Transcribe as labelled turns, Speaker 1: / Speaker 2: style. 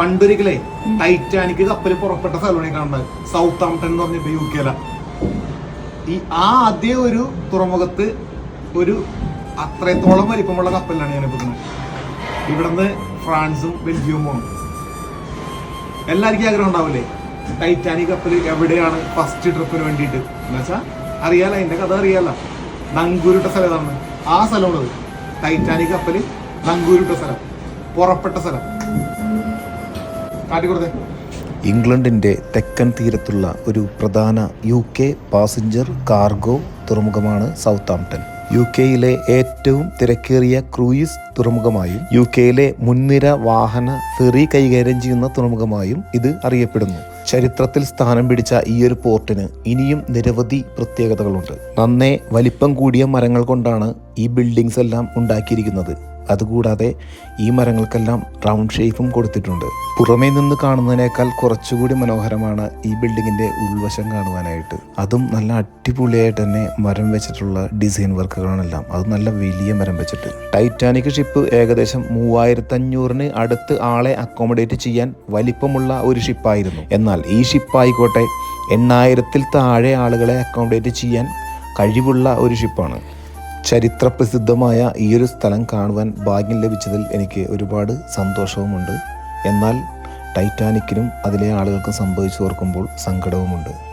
Speaker 1: പണ്ടൊരിക്കലേ Titanic കപ്പൽ പുറപ്പെട്ട സ്ഥലമാണ് കാണുന്നത്. സൗത്ത് ആംപ്ടൺ എന്ന് പറഞ്ഞ യു കെയില ഈ ആ ആദ്യ ഒരു തുറമുഖത്ത് ഒരു അത്രത്തോളം വലിപ്പമുള്ള കപ്പലിലാണ് ഞാൻ ഇപ്പൊ ഇവിടുന്ന് ഫ്രാൻസും ബെൽജിയവും പോകണം എല്ലാവർക്കും ആഗ്രഹം ഉണ്ടാവില്ലേ? ടൈറ്റാനിക് കപ്പൽ എവിടെയാണ് ഫസ്റ്റ് ട്രിപ്പിന് വേണ്ടിയിട്ട്? എന്നുവെച്ചാൽ അറിയാലോ അതിന്റെ കഥ അറിയാലോ. നങ്കൂരിട്ട സ്ഥലം ഏതാണ് ആ സ്ഥലമുള്ളത് ടൈറ്റാനിക് കപ്പൽ നങ്കൂരിട്ട സ്ഥലം. പുറപ്പെട്ട സ്ഥലം.
Speaker 2: ഇംഗ്ലണ്ടിന്റെ തെക്കൻ തീരത്തുള്ള ഒരു പ്രധാന യു കെ പാസഞ്ചർ കാർഗോ തുറമുഖമാണ് സൗത്ത് ആംപ്ടൺ യു കെയിലെ ഏറ്റവും തിരക്കേറിയ ക്രൂയിസ് തുറമുഖമായും യു കെയിലെ മുൻനിര വാഹന ഫെറി കൈകാര്യം ചെയ്യുന്ന തുറമുഖമായും ഇത് അറിയപ്പെടുന്നു. ചരിത്രത്തിൽ സ്ഥാനം പിടിച്ച ഈ ഒരു പോർട്ടിന് ഇനിയും നിരവധി പ്രത്യേകതകളുണ്ട്. നന്നേ വലിപ്പം കൂടിയ മരങ്ങൾ കൊണ്ടാണ് ഈ ബിൽഡിങ്സ് എല്ലാം ഉണ്ടാക്കിയിരിക്കുന്നത്. അതുകൂടാതെ ഈ മരങ്ങൾക്കെല്ലാം റൗണ്ട് ഷേപ്പും കൊടുത്തിട്ടുണ്ട്. പുറമേ നിന്ന് കാണുന്നതിനേക്കാൾ കുറച്ചുകൂടി മനോഹരമാണ് ഈ ബിൽഡിങ്ങിന്റെ ഉൾവശം കാണുവാനായിട്ട്. അതും നല്ല അടിപൊളിയായിട്ട് തന്നെ മരം വെച്ചിട്ടുള്ള ഡിസൈൻ വർക്കുകളാണെല്ലാം. അത് നല്ല വലിയ മരം വെച്ചിട്ട്. ടൈറ്റാനിക് ഷിപ്പ് ഏകദേശം മൂവായിരത്തി അഞ്ഞൂറിന് അടുത്ത് ആളെ അക്കോമഡേറ്റ് ചെയ്യാൻ വലിപ്പമുള്ള ഒരു ഷിപ്പായിരുന്നു എന്നാൽ ഈ ഷിപ്പായിക്കോട്ടെ എണ്ണായിരത്തിൽ താഴെ ആളുകളെ അക്കോമഡേറ്റ് ചെയ്യാൻ കഴിവുള്ള ഒരു ഷിപ്പാണ് ചരിത്രപ്രസിദ്ധമായ ഈ ഒരു സ്ഥലം കാണുവാൻ ഭാഗ്യം ലഭിച്ചതിൽ എനിക്ക് ഒരുപാട് സന്തോഷവുമുണ്ട്. എന്നാൽ ടൈറ്റാനിക്കിനും അതിലെ ആളുകൾക്കും സംഭവിച്ചു ഓർക്കുമ്പോൾ സങ്കടവുമുണ്ട്.